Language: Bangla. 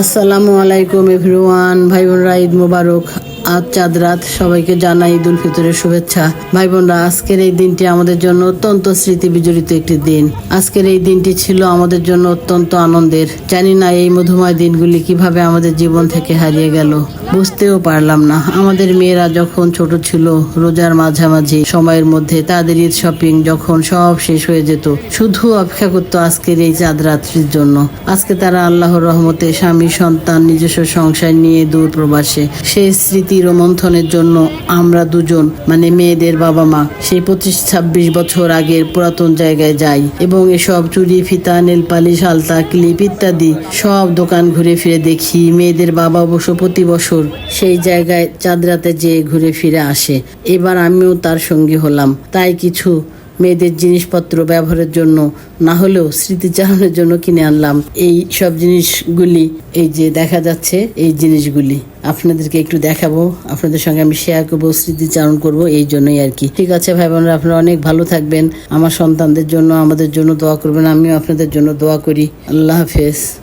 আসসালামু আলাইকুম এভরিওয়ান। ভাই বোনরা ঈদ মোবারক। আজ চাঁদ রাত, সবাইকে জানাই উল ফিতরের শুভেচ্ছা। ভাই বোনরা আজকের এই দিনটি আমাদের জন্য অত্যন্ত স্মৃতি বিজড়িত একটি দিন। আজকের এই দিনটি ছিল আমাদের জন্য অত্যন্ত আনন্দের। জানি না এই মধুময় দিনগুলি কীভাবে আমাদের জীবন থেকে হারিয়ে গেল। বুঝতেও পারলাম না। আমাদের মেয়েরা যখন ছোট ছিল, রোজার মাঝামাঝি সময়ের মধ্যে তাদের ঈদ শপিং যখন সব শেষ হয়ে যেত, শুধু অপেক্ষা করতো আজকের এই চাঁদ রাত্রির জন্য। আজকে তারা আল্লাহর রহমতে স্বামী, সন্তান, নিজস্ব সংসার নিয়ে দূর প্রবাসে। সেই স্মৃতি রোমন্থনের জন্য আমরা দুজন মানে মেয়েদের বাবা মা, সেই পঁচিশ ছাব্বিশ বছর আগের পুরাতন জায়গায় যাই এবং এসব চুরি, ফিতা, নেলপালিশ, আলতা, ক্লিপ ইত্যাদি সব দোকান ঘুরে ফিরে দেখি মেয়েদের বাবা অবশ্য প্রতি বছর সেই জায়গায় চাঁদরাতে যেয়ে ঘুরে ফিরে আসে। এবার আমিও তার সঙ্গী হলাম। তাই কিছু মেয়েদের জিনিসপত্র ব্যবহারের জন্য, না হলেও স্মৃতিচারণের জন্য কিনে আনলাম। এই সব জিনিসগুলি, এই যে দেখা যাচ্ছে, এই জিনিসগুলি। আপনাদেরকে একটু দেখাবো, আপনাদের সঙ্গে আমি শেয়ার করব স্মৃতিচারণ করব, এই জন্যই আর কি। ঠিক আছে ভাই বোনরা, আপনারা অনেক ভালো থাকবেন। আমার সন্তানদের জন্য, আমাদের জন্য দোয়া করবেন, আমিও আপনাদের জন্য দোয়া করি। আল্লাহ হাফেজ।